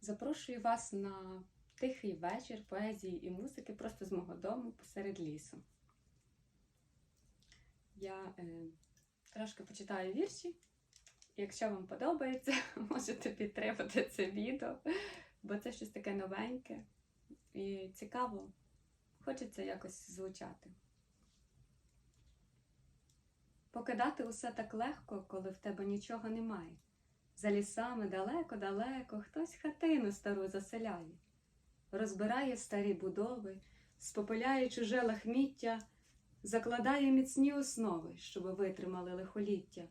Запрошую вас на тихий вечір поезії і музики просто з мого дому посеред лісу. Я е, трошки почитаю вірші. Якщо вам подобається, можете підтримати це відео, бо це щось таке новеньке і цікаво. Хочеться якось звучати. Покидати усе так легко, коли в тебе нічого немає. За лісами далеко-далеко хтось хатину стару заселяє, розбирає старі будови, спопиляє чуже лахміття, закладає міцні основи, щоб витримали лихоліття,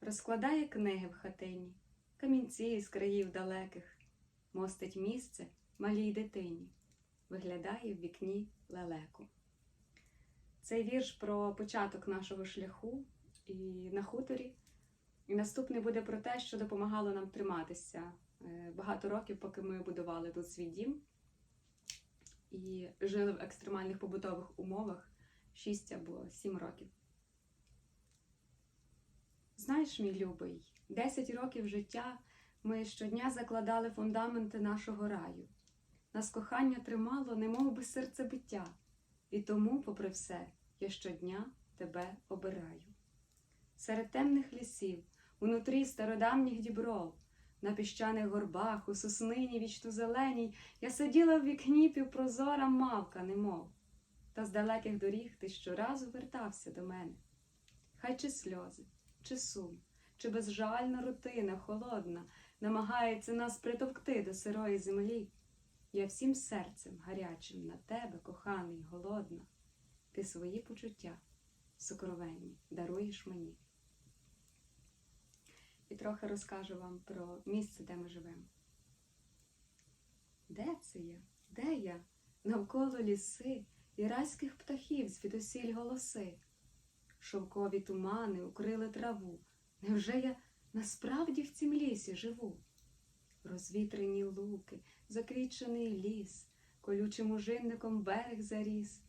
розкладає книги в хатині, камінці з країв далеких, мостить місце малій дитині, виглядає в вікні лелеку. Цей вірш про початок нашого шляху і на хуторі. І наступний буде про те, що допомагало нам триматися е, багато років, поки ми будували тут свій дім і жили в екстремальних побутових умовах 6 або 7 років. Знаєш, мій любий, 10 років життя ми щодня закладали фундаменти нашого раю. Нас кохання тримало, немов би серцебиття, і тому, попри все, я щодня тебе обираю. Серед темних лісів, унутрі стародавніх дібров, на піщаних горбах, у соснині вічно зеленій, я сиділа в вікні півпрозора мавка, немов. Та з далеких доріг ти щоразу вертався до мене. Хай чи сльози, чи сум, чи безжальна рутина холодна намагається нас притовкти до сирої землі. Я всім серцем гарячим на тебе, коханий, голодна, ти свої почуття сокровенні даруєш мені. І трохи розкажу вам про місце, де ми живемо. Де це я? Де я? Навколо ліси і райських птахів звідусіль голоси. Шовкові тумани укрили траву. Невже я насправді в цім лісі живу? Розвітрені луки, заквічений ліс, колючим ужинником берег заріс,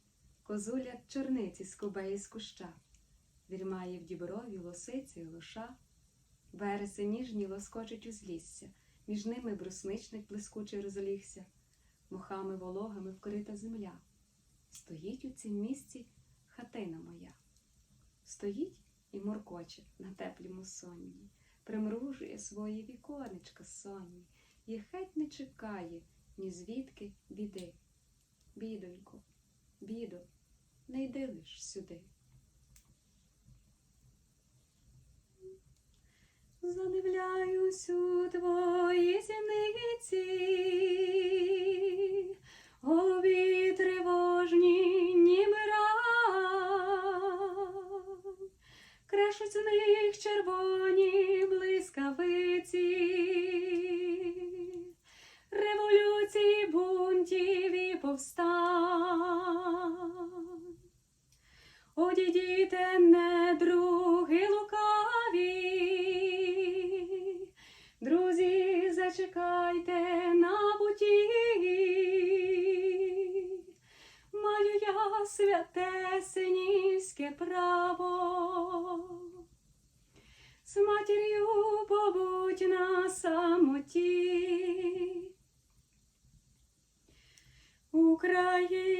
козуля чорниці скубе із куща, вірмає в діброві лосиці лоша. Вереси ніжні лоскочить узлісся, між ними брусничник блискучий розлігся, мохами вологими вкрита земля. Стоїть у цім місці хатина моя. Стоїть і моркоче на теплім сонні, примружує свої віконечка сонні, і хеть не чекає ні звідки біди. Бідонько, бідо, не йди лиш сюди. Задивляюсь у твої зіниці, обі тривожні ніби ран. Крешуть з них червоні блискавиці, революції, бунтів і повстань. Одійдіте, недруги самоті. Україно,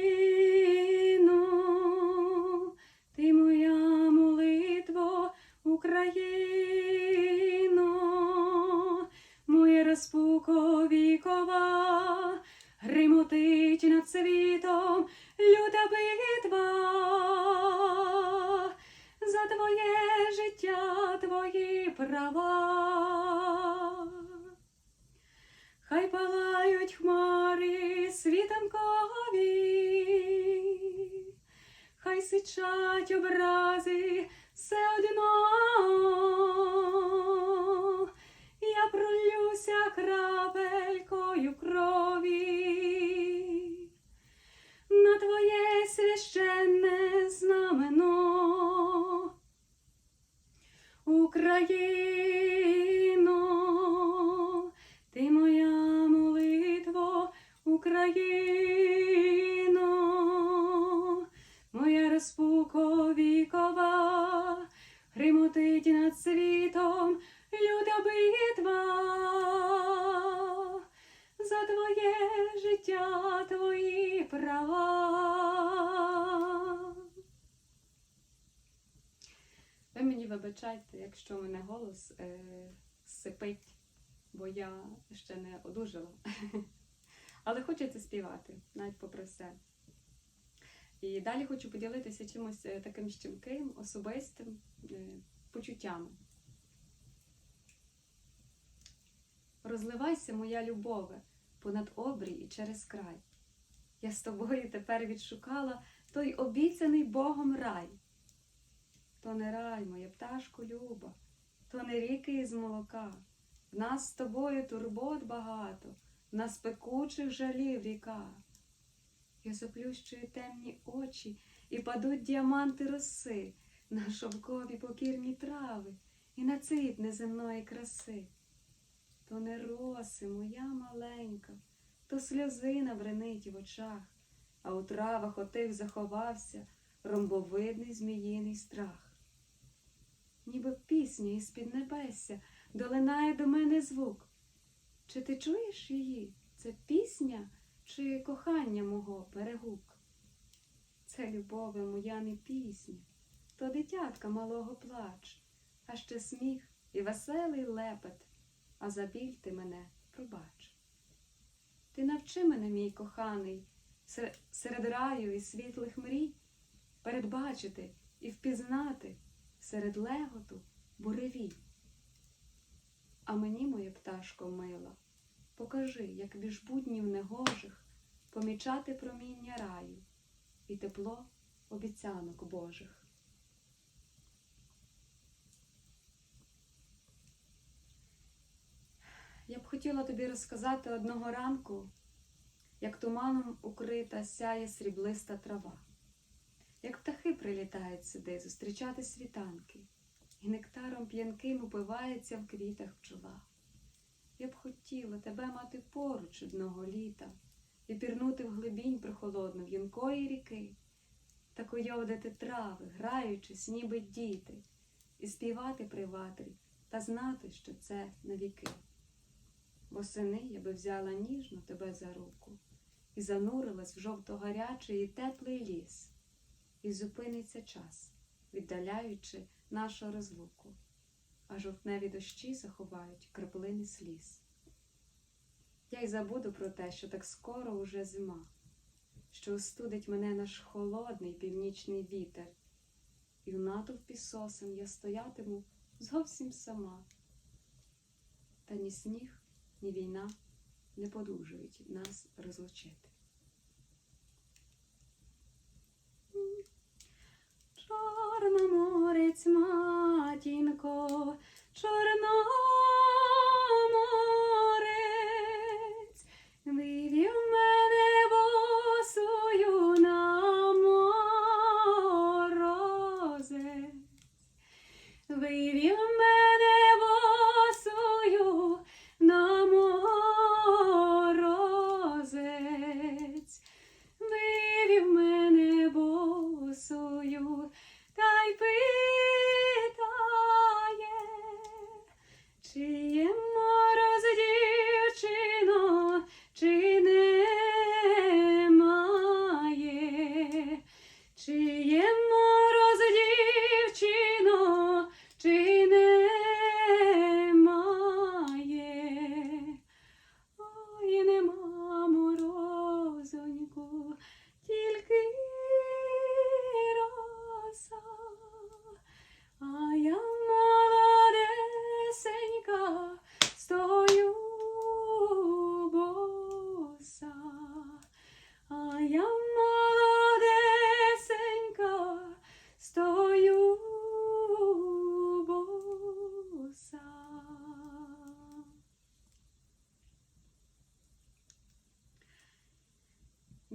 ти моя молитво, Україно, моє розпуко вікова, гримотить над світом люта битва. За твоє життя, твої права. Сичать образи все одно. Я пролюся крапелькою права. Ви мені вибачайте, якщо в мене голос е, сипить, бо я ще не одужала. Але хочеться співати, навіть попри все. І далі хочу поділитися чимось е, таким щемким, особистим е, почуттями. Розливайся, моя любове, понад обрій і через край. Я з тобою тепер відшукала той обіцяний Богом рай. То не рай, моя пташко люба, то не ріки із молока. В нас з тобою турбот багато, в нас пекучих жалів ріка. Я заплющую темні очі, і падуть діаманти роси на шовкові покірні трави і на цвіт неземної краси. То не роси, моя маленька, то сльозина бренить в очах, а у травах отих заховався ромбовидний зміїний страх. Ніби пісня із під небесся долинає до мене звук. Чи ти чуєш її? Це пісня чи кохання мого перегук? Це любове моя не пісня, то дитятка малого плач, а ще сміх і веселий лепет, а за біль ти мене пробач. Ти навчи мене, мій коханий, серед раю і світлих мрій, передбачити і впізнати серед леготу буревій. А мені, моя пташко мила, покажи, як між буднів негожих помічати проміння раю і тепло обіцянок Божих. Я б хотіла тобі розказати одного ранку, як туманом укрита сяє сріблиста трава, як птахи прилітають сюди зустрічати світанки, і нектаром п'янким упивається в квітах пчола. Я б хотіла тебе мати поруч одного літа і пірнути в глибінь прохолодну в'юнкої ріки, та койовдити трави, граючись, ніби діти, і співати при ватрі та знати, що це навіки. Восени я би взяла ніжно тебе за руку і занурилась в жовто-гарячий і теплий ліс, і зупиниться час, віддаляючи нашу розлуку, а жовтневі дощі заховають краплини сліз. Я й забуду про те, що так скоро уже зима, що остудить мене наш холодний північний вітер, і в натовпі сосен я стоятиму зовсім сама. Та ні сніг, ні війна не подужують нас розлучити. Чорноморець, матінко, Чорноморець, вивів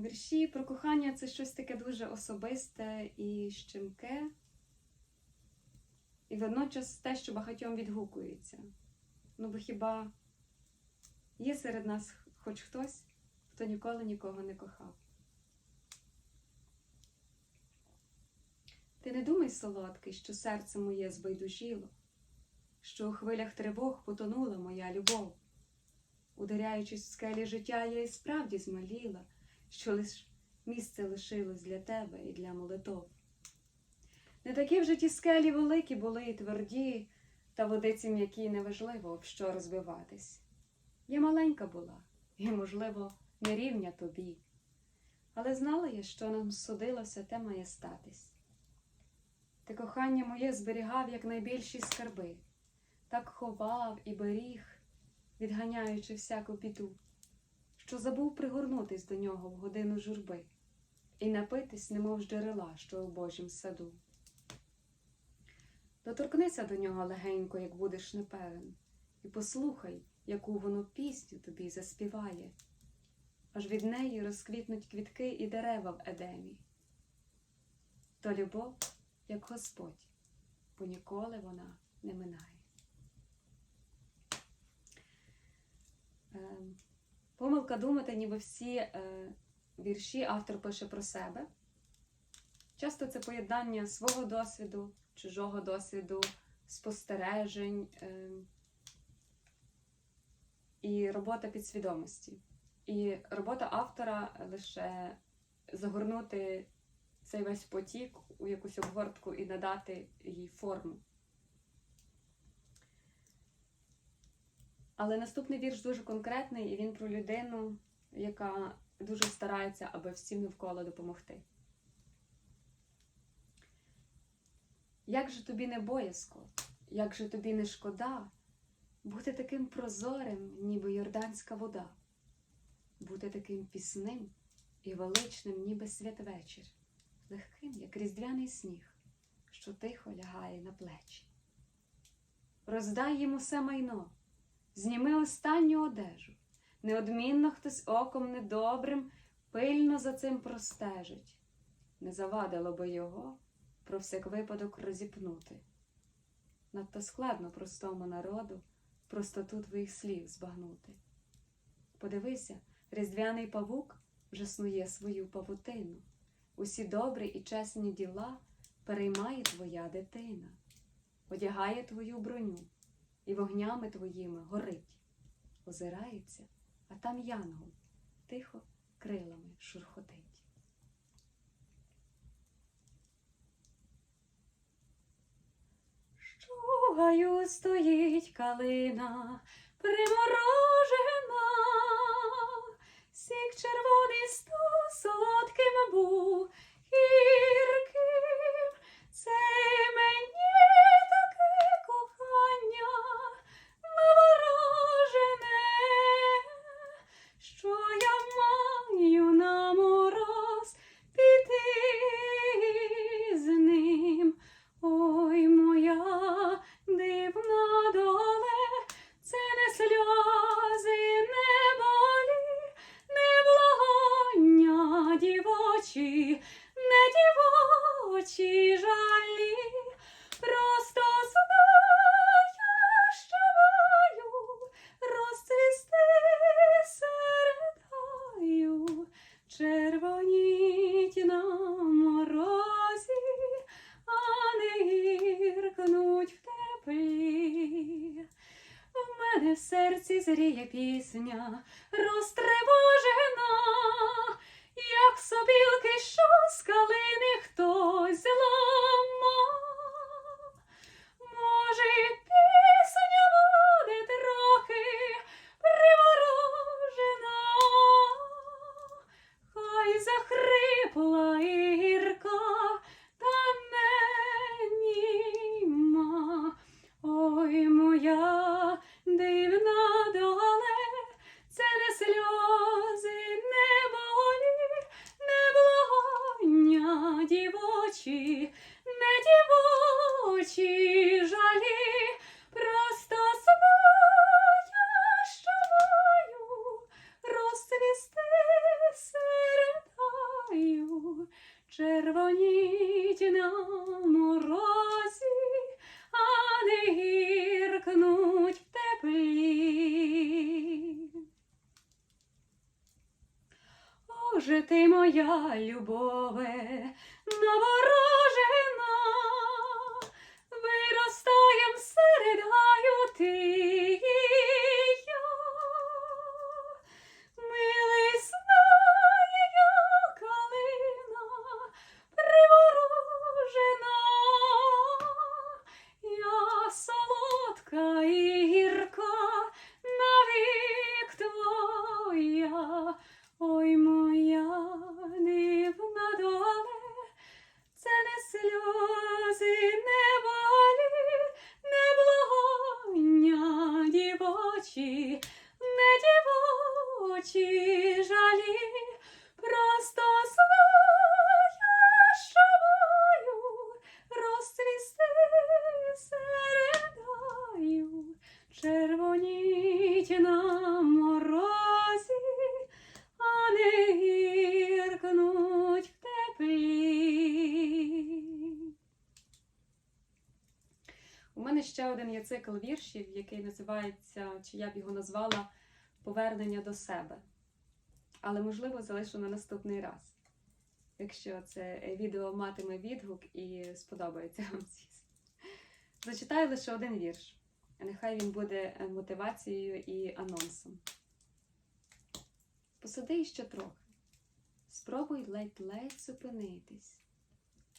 Вірші про кохання це щось таке дуже особисте і щемке, і водночас те, що багатьом відгукується. Ну бо хіба є серед нас хоч хтось, хто ніколи нікого не кохав? Ти не думай, солодкий, що серце моє збайдужіло, що у хвилях тривог потонула моя любов. Ударяючись в скелі життя, я і справді змаліла, що лиш місце лишилось для тебе і для молитов. Не такі вже ті скелі великі були і тверді, та водиці м'які неважливо, об що розбиватись. Я маленька була, і, можливо, не рівня тобі. Але знала я, що нам судилося, те має статись. Ти кохання моє зберігав як найбільші скарби, так ховав і беріг, відганяючи всяку біду, що забув пригорнутись до нього в годину журби і напитись, немов з джерела, що у Божім саду. Доторкнися до нього легенько, як будеш непевен, і послухай, яку воно пісню тобі заспіває, аж від неї розквітнуть квітки і дерева в едемі. То любов, як Господь, бо ніколи вона не минає. Помилка думати, ніби всі е, вірші автор пише про себе. Часто це поєднання свого досвіду, чужого досвіду, спостережень е, і робота підсвідомості. І робота автора лише загорнути цей весь потік у якусь обгортку і надати їй форму. Але наступний вірш дуже конкретний, і він про людину, яка дуже старається, аби всім навколо допомогти. Як же тобі не боязко, як же тобі не шкода бути таким прозорим, ніби йорданська вода, бути таким пісним і величним, ніби святвечір, легким, як різдвяний сніг, що тихо лягає на плечі. Роздай їм усе майно, зніми останню одежу, неодмінно хтось оком недобрим пильно за цим простежить, не завадило би його про всяк випадок розіпнути. Надто складно простому народу простоту твоїх слів збагнути. Подивися, різдвяний павук вже снує свою павутину. Усі добрі і чесні діла переймає твоя дитина, одягає твою броню і вогнями твоїми горить, озирається, а там янгол тихо крилами шурхотить. Що гаю стоїть калина приморожена, дівочі жалі, просто знаю, що маю розцвісти серед гаю, червоніть а не гіркнуть в теплі. В мене в серці зріє пісня, моя любове, жалі, просто своєю розцвісти середаю, червоніть на морозі, а не гіркнуть в теплі. У мене ще один є цикл віршів, який називається, чи я б його назвала Повернення до себе. Але, можливо, залишу на наступний раз, якщо це відео матиме відгук і сподобається вам звісно. Зачитаю лише один вірш. Нехай він буде е, мотивацією і анонсом. Посиди ще трохи. Спробуй ледь-ледь зупинитись.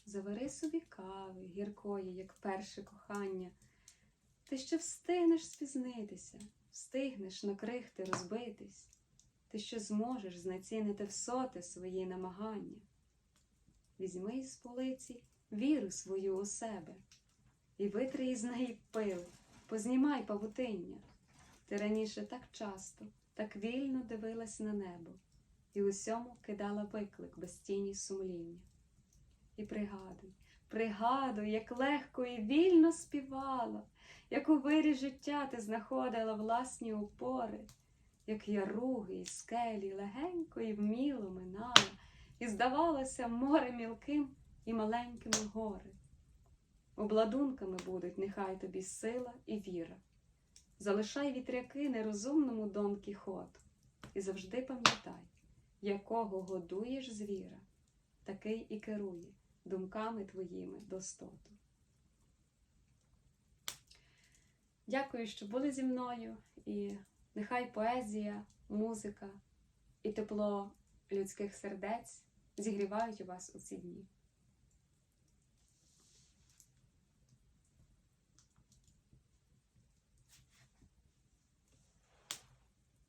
Завари собі кави, гіркої, як перше кохання. Ти ще встигнеш спізнитися, встигнеш на крихти розбитись. Ти ще зможеш знецінити в соти свої намагання. Візьми із полиці віру свою у себе і витри із неї пил, познімай павутиння. Ти раніше так часто, так вільно дивилась на небо і усьому кидала виклик без тіні сумління. І пригадуй, пригадуй, як легко і вільно співала, як у вирі життя ти знаходила власні опори, як яруги і скелі легенько і вміло минала, і здавалося море мілким і маленькими гори. Обладунками будуть нехай тобі сила і віра. Залишай вітряки нерозумному Дон Кіхоту, і завжди пам'ятай, якого годуєш звіра, такий і керує думками твоїми достоту. Дякую, що були зі мною, і нехай поезія, музика і тепло людських сердець зігрівають у вас у ці дні.